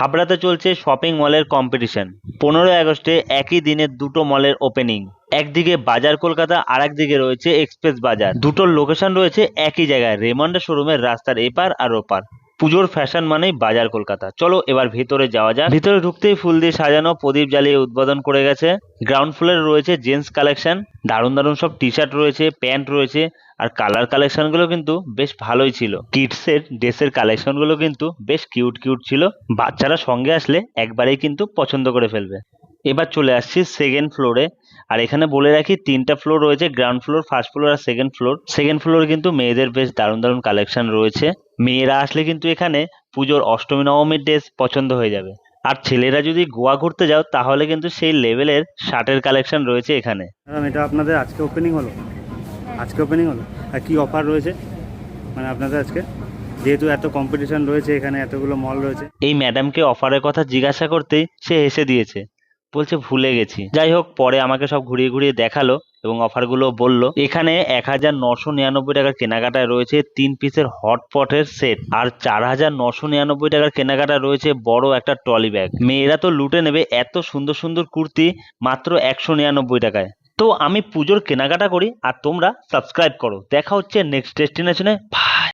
হাবড়াতে চলছে শপিং মলের কম্পিটিশন পনেরোই আগস্টে একই দিনে দুটো মলের ওপেনিং একদিকে বাজার কলকাতা আর একদিকে রয়েছে এক্সপ্রেস বাজার। দুটোর লোকেশন রয়েছে একই জায়গায়। রেমন্ডা শোরুমের রাস্তার এপার আর ওপার। পুজোর ফ্যাশন মানেই বাজার কলকাতা। চলো এবার ভিতরে যাওয়া যাক। ভিতরে ঢুকতেই ফুল দিয়ে সাজানো প্রদীপ জ্বালিয়ে উদ্বোধন করে গেছে। গ্রাউন্ড ফ্লোরে রয়েছে জেন্টস কালেকশন দারুণ দারুণ সব টি শার্ট রয়েছে প্যান্ট রয়েছে, আর কালার কালেকশনগুলো কিন্তু বেশ ভালোই ছিল। কিডসের ড্রেসের কালেকশনগুলো কিন্তু বেশ কিউট কিউট ছিল। বাচ্চারা সঙ্গে আসলে একবারেই কিন্তু পছন্দ করে ফেলবে। এবার চলে আসছি সেকেন্ড ফ্লোরে আর এখানে বলে রাখি তিনটা ফ্লোর রয়েছে গ্রাউন্ড ফ্লোর ফার্স্ট ফ্লোর আর সেকেন্ড ফ্লোর সেকেন্ড ফ্লোর কিন্তু মেয়েদের বেশ দারুণ দারুণ কালেকশন রয়েছে। মেয়েরা আসলে কিন্তু এখানে পুজোর অষ্টমী নবমীর ড্রেস পছন্দ হয়ে যাবে। আর ছেলেরা যদি গোয়া ঘুরতে যাও তাহলে কিন্তু সেই লেভেলের শার্টের কালেকশন রয়েছে এখানে। ম্যাডাম এটা আপনাদের আজকে ওপেনিং হলো? আজকে ওপেনিং হলো? আর কি অফার রয়েছে? মানে আপনাদের আজকে? যেহেতু এত কম্পিটিশন রয়েছে এখানে এতগুলো মল রয়েছে। এই ম্যাডামকে অফারের কথা জিজ্ঞাসা করতেই সে হেসে দিয়েছে। বলছে, ভুলে গেছি। যাই হোক, পরে আমাকে সব ঘুরিয়ে ঘুরিয়ে দেখাল এবং অফারগুলো বলল। এখানে এক হাজার নশো নিরানব্বই টাকার কেনাকাটায় রয়েছে তিন পিসের হটপটের সেট আর চার হাজার নশো নিরানব্বই টাকার কেনাকাটা রয়েছে বড় একটা ট্রলি ব্যাগ। মেয়েরা তো লুটে নেবে এত সুন্দর সুন্দর কুর্তি মাত্র একশো নিরানব্বই টাকায়। তো আমি পুজোর কেনাকাটা করি আর তোমরা সাবস্ক্রাইব করো। দেখা হচ্ছে নেক্সট ডেস্টিনেশনে।